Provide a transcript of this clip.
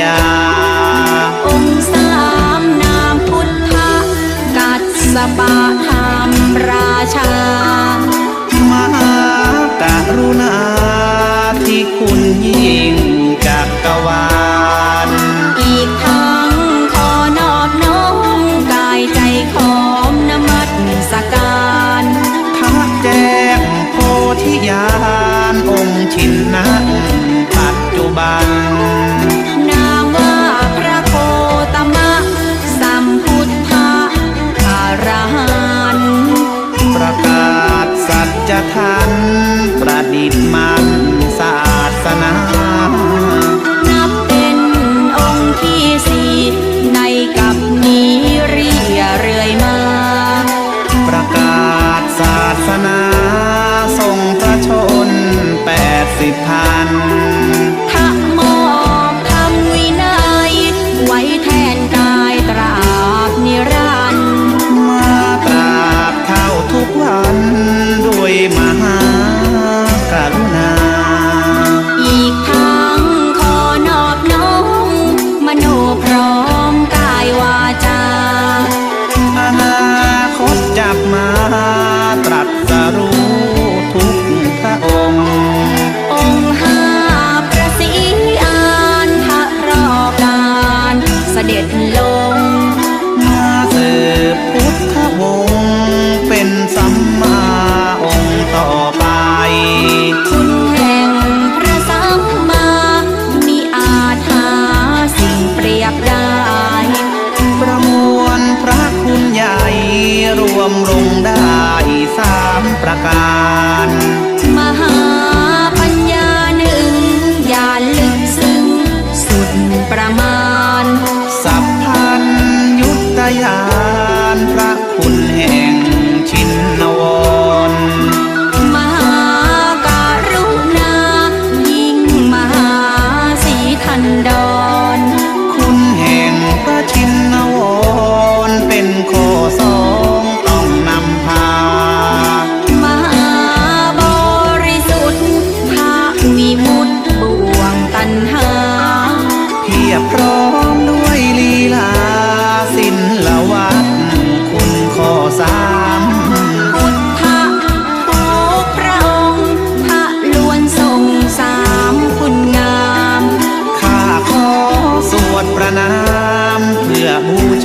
ญา องสามนามพุทธกัสสปะธรรมราชามหากรุณาที่คุณยิ่งจักกรวาลอีกทั้งขอนอบน้อมกายใจขอมนมัสการพระแจ้งโพธิญาณองชินนะปัจจุบัน ทันประดิษฐ์มา 안녕. มลงได้สามประการ น้ำเพื่อมู